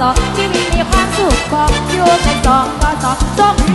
สอที่มีความสุขบอกอยู่ชั้นสองก็สองจง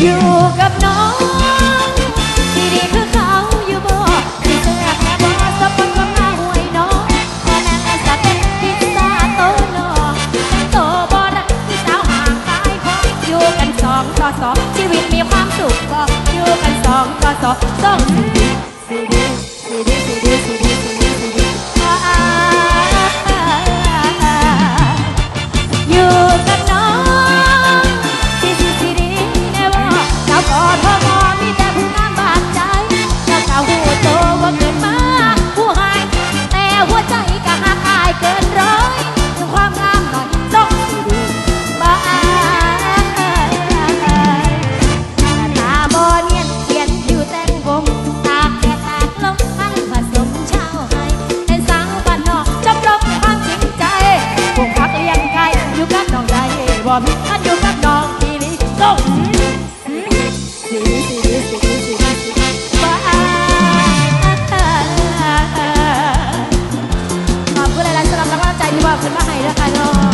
อยู่กับน้องที่ดีคือเขาอยู่บ่สิเแอแค่บ่สะบูรณ์ก็มาห่วยน้องแค่นั้นแะเป็นพิซซ่าโตนอแต่โตบ่รักพี่สาวห่างตายพออยู่กันสองต่อสองชีวิตมีความสุขบ่อยู่กันสองต่อสองสอง อนท่านอยู่กับน้องทีนี้ส้าขอบคุณหลายๆสำหรับกำลังใจที่ว่าคุณมาให้ด้วยค่ะน้อง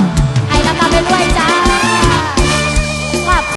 ให้รับตามไปด้วยจ้า